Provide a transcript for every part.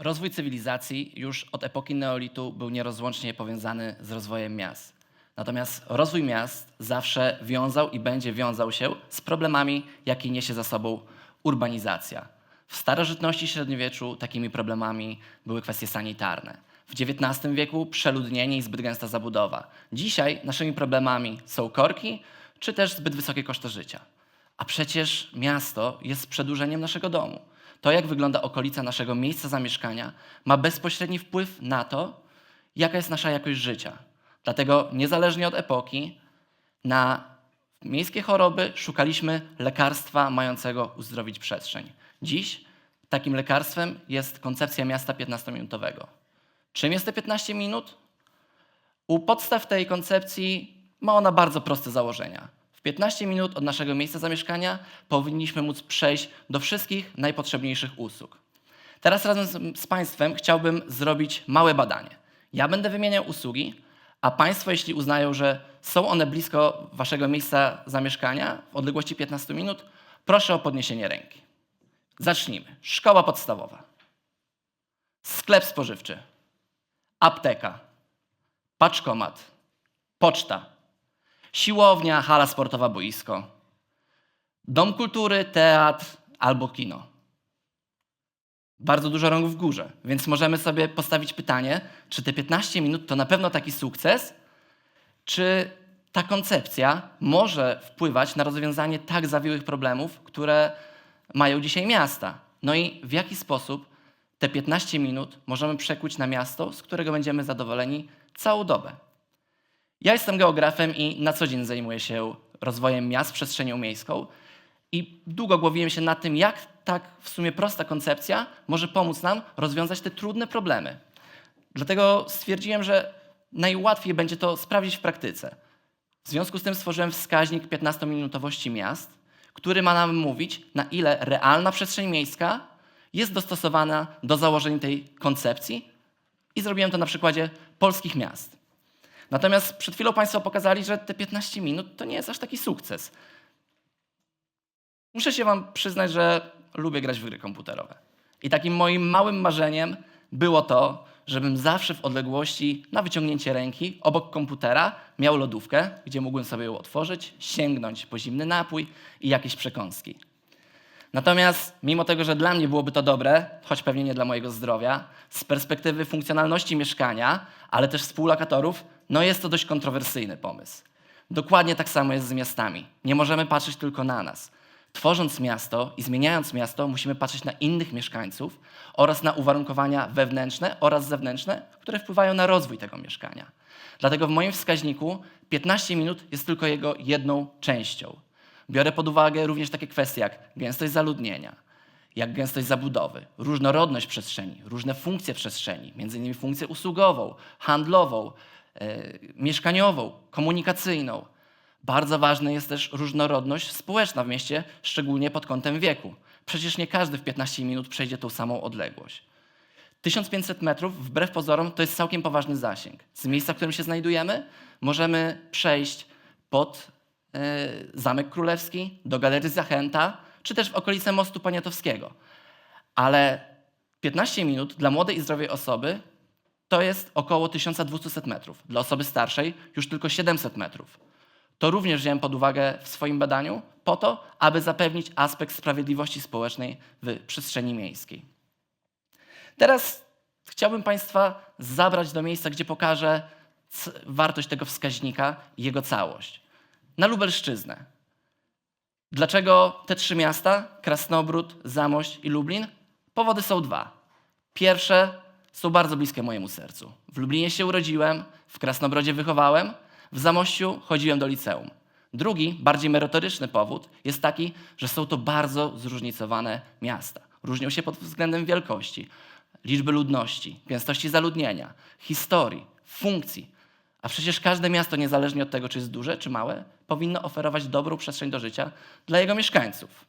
Rozwój cywilizacji już od epoki neolitu był nierozłącznie powiązany z rozwojem miast. Natomiast rozwój miast zawsze wiązał i będzie wiązał się z problemami, jakie niesie za sobą urbanizacja. W starożytności i średniowieczu takimi problemami były kwestie sanitarne. W XIX wieku przeludnienie i zbyt gęsta zabudowa. Dzisiaj naszymi problemami są korki czy też zbyt wysokie koszty życia. A przecież miasto jest przedłużeniem naszego domu. To, jak wygląda okolica naszego miejsca zamieszkania, ma bezpośredni wpływ na to, jaka jest nasza jakość życia. Dlatego, niezależnie od epoki, na miejskie choroby szukaliśmy lekarstwa mającego uzdrowić przestrzeń. Dziś takim lekarstwem jest koncepcja miasta 15-minutowego. Czym jest te 15 minut? U podstaw tej koncepcji ma ona bardzo proste założenia. W 15 minut od naszego miejsca zamieszkania powinniśmy móc przejść do wszystkich najpotrzebniejszych usług. Teraz razem z, Państwem chciałbym zrobić małe badanie. Ja będę wymieniał usługi, a Państwo, jeśli uznają, że są one blisko Waszego miejsca zamieszkania w odległości 15 minut, proszę o podniesienie ręki. Zacznijmy. Szkoła podstawowa, sklep spożywczy, apteka, paczkomat, poczta, siłownia, hala sportowa, boisko, dom kultury, teatr albo kino. Bardzo dużo rąk w górze, więc możemy sobie postawić pytanie, czy te 15 minut to na pewno taki sukces, czy ta koncepcja może wpływać na rozwiązanie tak zawiłych problemów, które mają dzisiaj miasta. No i w jaki sposób te 15 minut możemy przekuć na miasto, z którego będziemy zadowoleni całą dobę. Ja jestem geografem i na co dzień zajmuję się rozwojem miast, przestrzenią miejską i długo głowiłem się nad tym, jak tak w sumie prosta koncepcja może pomóc nam rozwiązać te trudne problemy. Dlatego stwierdziłem, że najłatwiej będzie to sprawdzić w praktyce. W związku z tym stworzyłem wskaźnik 15-minutowości miast, który ma nam mówić, na ile realna przestrzeń miejska jest dostosowana do założeń tej koncepcji i zrobiłem to na przykładzie polskich miast. Natomiast przed chwilą Państwo pokazali, że te 15 minut to nie jest aż taki sukces. Muszę się Wam przyznać, że lubię grać w gry komputerowe. I takim moim małym marzeniem było to, żebym zawsze w odległości na wyciągnięcie ręki obok komputera miał lodówkę, gdzie mógłbym sobie ją otworzyć, sięgnąć po zimny napój i jakieś przekąski. Natomiast mimo tego, że dla mnie byłoby to dobre, choć pewnie nie dla mojego zdrowia, z perspektywy funkcjonalności mieszkania, ale też współlokatorów, no jest to dość kontrowersyjny pomysł. Dokładnie tak samo jest z miastami. Nie możemy patrzeć tylko na nas. Tworząc miasto i zmieniając miasto, musimy patrzeć na innych mieszkańców oraz na uwarunkowania wewnętrzne oraz zewnętrzne, które wpływają na rozwój tego mieszkania. Dlatego w moim wskaźniku 15 minut jest tylko jego jedną częścią. Biorę pod uwagę również takie kwestie jak gęstość zaludnienia, jak gęstość zabudowy, różnorodność przestrzeni, różne funkcje przestrzeni, między innymi funkcję usługową, handlową, mieszkaniową, komunikacyjną. Bardzo ważna jest też różnorodność społeczna w mieście, szczególnie pod kątem wieku. Przecież nie każdy w 15 minut przejdzie tą samą odległość. 1500 metrów, wbrew pozorom, to jest całkiem poważny zasięg. Z miejsca, w którym się znajdujemy, możemy przejść pod e, Zamek Królewski, do Galerii Zachęta, czy też w okolice Mostu Poniatowskiego. Ale 15 minut dla młodej i zdrowej osoby to jest około 1200 metrów. Dla osoby starszej już tylko 700 metrów. To również wziąłem pod uwagę w swoim badaniu po to, aby zapewnić aspekt sprawiedliwości społecznej w przestrzeni miejskiej. Teraz chciałbym Państwa zabrać do miejsca, gdzie pokażę wartość tego wskaźnika i jego całość. Na Lubelszczyznę. Dlaczego te trzy miasta, Krasnobród, Zamość i Lublin? Powody są dwa. Pierwsze są bardzo bliskie mojemu sercu. W Lublinie się urodziłem, w Krasnobrodzie wychowałem, w Zamościu chodziłem do liceum. Drugi, bardziej merytoryczny powód jest taki, że są to bardzo zróżnicowane miasta. Różnią się pod względem wielkości, liczby ludności, gęstości zaludnienia, historii, funkcji. A przecież każde miasto, niezależnie od tego, czy jest duże, czy małe, powinno oferować dobrą przestrzeń do życia dla jego mieszkańców.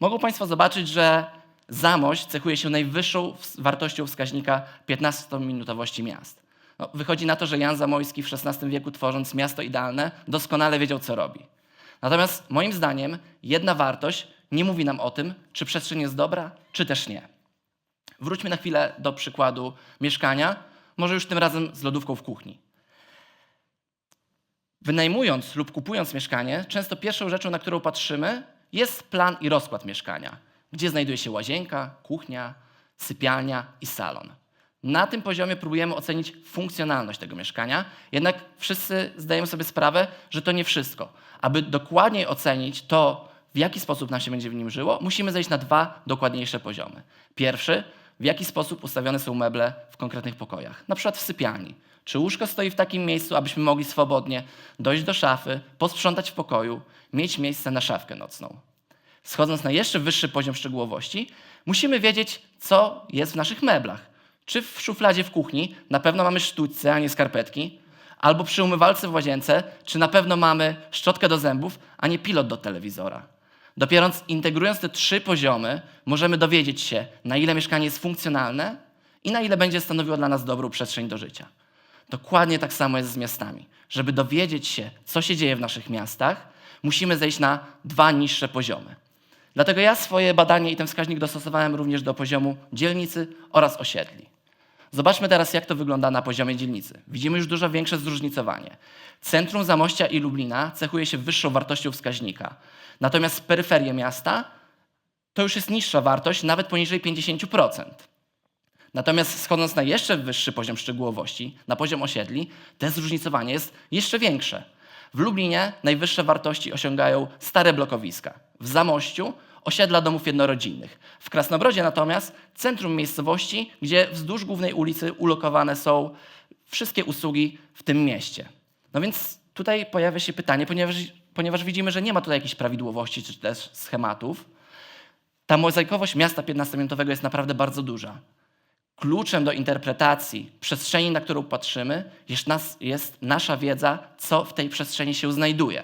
Mogą Państwo zobaczyć, że Zamość cechuje się najwyższą wartością wskaźnika 15-minutowości miast. No, wychodzi na to, że Jan Zamojski w XVI wieku, tworząc miasto idealne, doskonale wiedział, co robi. Natomiast moim zdaniem jedna wartość nie mówi nam o tym, czy przestrzeń jest dobra, czy też nie. Wróćmy na chwilę do przykładu mieszkania, może już tym razem z lodówką w kuchni. Wynajmując lub kupując mieszkanie, często pierwszą rzeczą, na którą patrzymy, jest plan i rozkład mieszkania, gdzie znajduje się łazienka, kuchnia, sypialnia i salon. Na tym poziomie próbujemy ocenić funkcjonalność tego mieszkania, jednak wszyscy zdajemy sobie sprawę, że to nie wszystko. Aby dokładniej ocenić to, w jaki sposób nam się będzie w nim żyło, musimy zejść na dwa dokładniejsze poziomy. Pierwszy, w jaki sposób ustawione są meble w konkretnych pokojach, na przykład w sypialni. Czy łóżko stoi w takim miejscu, abyśmy mogli swobodnie dojść do szafy, posprzątać w pokoju, mieć miejsce na szafkę nocną. Schodząc na jeszcze wyższy poziom szczegółowości, musimy wiedzieć, co jest w naszych meblach. Czy w szufladzie w kuchni na pewno mamy sztućce, a nie skarpetki? Albo przy umywalce w łazience, czy na pewno mamy szczotkę do zębów, a nie pilot do telewizora? Dopiero integrując te trzy poziomy, możemy dowiedzieć się, na ile mieszkanie jest funkcjonalne i na ile będzie stanowiło dla nas dobrą przestrzeń do życia. Dokładnie tak samo jest z miastami. Żeby dowiedzieć się, co się dzieje w naszych miastach, musimy zejść na dwa niższe poziomy. Dlatego ja swoje badanie i ten wskaźnik dostosowałem również do poziomu dzielnicy oraz osiedli. Zobaczmy teraz, jak to wygląda na poziomie dzielnicy. Widzimy już dużo większe zróżnicowanie. Centrum Zamościa i Lublina cechuje się wyższą wartością wskaźnika. Natomiast peryferie miasta to już jest niższa wartość, nawet poniżej 50%. Natomiast schodząc na jeszcze wyższy poziom szczegółowości, na poziom osiedli, to zróżnicowanie jest jeszcze większe. W Lublinie najwyższe wartości osiągają stare blokowiska. W Zamościu osiedla domów jednorodzinnych. W Krasnobrodzie natomiast centrum miejscowości, gdzie wzdłuż głównej ulicy ulokowane są wszystkie usługi w tym mieście. No więc tutaj pojawia się pytanie, ponieważ, ponieważ widzimy, że nie ma tutaj jakichś prawidłowości czy też schematów, ta mozaikowość miasta 15-minutowego jest naprawdę bardzo duża. Kluczem do interpretacji przestrzeni, na którą patrzymy, jest, nas, jest nasza wiedza, co w tej przestrzeni się znajduje.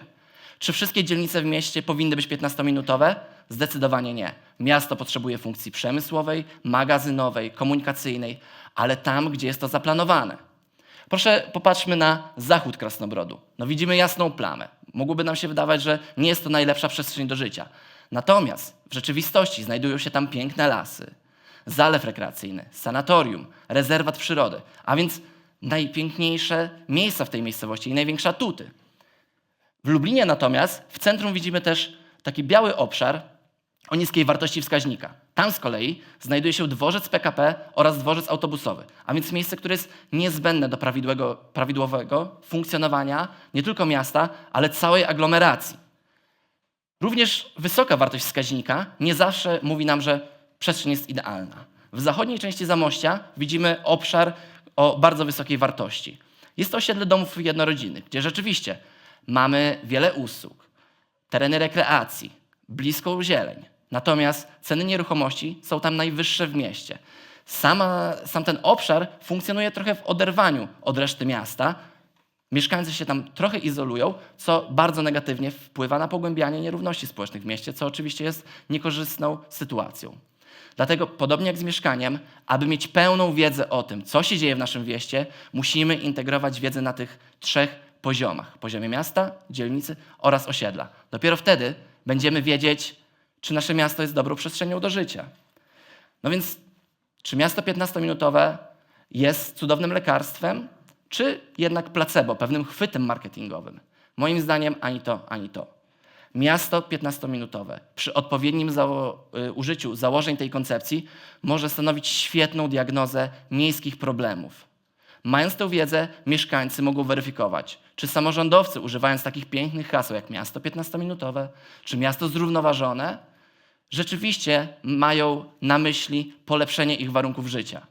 Czy wszystkie dzielnice w mieście powinny być 15-minutowe? Zdecydowanie nie. Miasto potrzebuje funkcji przemysłowej, magazynowej, komunikacyjnej, ale tam, gdzie jest to zaplanowane. Proszę popatrzmy na zachód Krasnobrodu. No widzimy jasną plamę. Mogłoby nam się wydawać, że nie jest to najlepsza przestrzeń do życia. Natomiast w rzeczywistości znajdują się tam piękne lasy, zalew rekreacyjny, sanatorium, rezerwat przyrody, a więc najpiękniejsze miejsca w tej miejscowości i największe atuty. W Lublinie natomiast w centrum widzimy też taki biały obszar o niskiej wartości wskaźnika. Tam z kolei znajduje się dworzec PKP oraz dworzec autobusowy, a więc miejsce, które jest niezbędne do prawidłowego funkcjonowania nie tylko miasta, ale całej aglomeracji. Również wysoka wartość wskaźnika nie zawsze mówi nam, że przestrzeń jest idealna. W zachodniej części Zamościa widzimy obszar o bardzo wysokiej wartości. Jest to osiedle domów jednorodzinnych, gdzie rzeczywiście mamy wiele usług, tereny rekreacji, bliską zieleń. Natomiast ceny nieruchomości są tam najwyższe w mieście. Sama, sam ten obszar funkcjonuje trochę w oderwaniu od reszty miasta. Mieszkańcy się tam trochę izolują, co bardzo negatywnie wpływa na pogłębianie nierówności społecznych w mieście, co oczywiście jest niekorzystną sytuacją. Dlatego, podobnie jak z mieszkaniem, aby mieć pełną wiedzę o tym, co się dzieje w naszym wieście, musimy integrować wiedzę na tych trzech poziomach: poziomie miasta, dzielnicy oraz osiedla. Dopiero wtedy będziemy wiedzieć, czy nasze miasto jest dobrą przestrzenią do życia. No więc, czy miasto 15-minutowe jest cudownym lekarstwem, czy jednak placebo, pewnym chwytem marketingowym? Moim zdaniem ani to, ani to. Miasto 15-minutowe przy odpowiednim zało y, użyciu założeń tej koncepcji może stanowić świetną diagnozę miejskich problemów. Mając tę wiedzę, mieszkańcy mogą weryfikować, czy samorządowcy, używając takich pięknych haseł jak miasto 15-minutowe, czy miasto zrównoważone, rzeczywiście mają na myśli polepszenie ich warunków życia.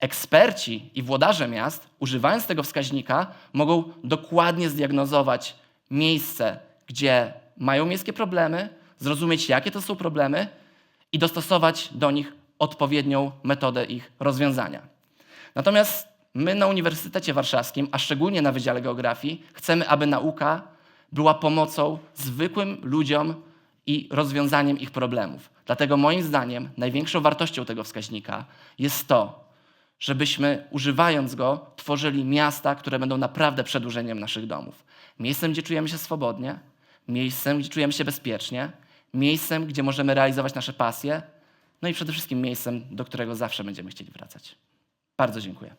Eksperci i włodarze miast, używając tego wskaźnika, mogą dokładnie zdiagnozować miejsce, gdzie mają miejskie problemy, zrozumieć, jakie to są problemy i dostosować do nich odpowiednią metodę ich rozwiązania. Natomiast my na Uniwersytecie Warszawskim, a szczególnie na Wydziale Geografii, chcemy, aby nauka była pomocą zwykłym ludziom i rozwiązaniem ich problemów. Dlatego moim zdaniem największą wartością tego wskaźnika jest to, żebyśmy używając go tworzyli miasta, które będą naprawdę przedłużeniem naszych domów. Miejscem, gdzie czujemy się swobodnie, miejscem, gdzie czujemy się bezpiecznie, miejscem, gdzie możemy realizować nasze pasje, no i przede wszystkim miejscem, do którego zawsze będziemy chcieli wracać. Bardzo dziękuję.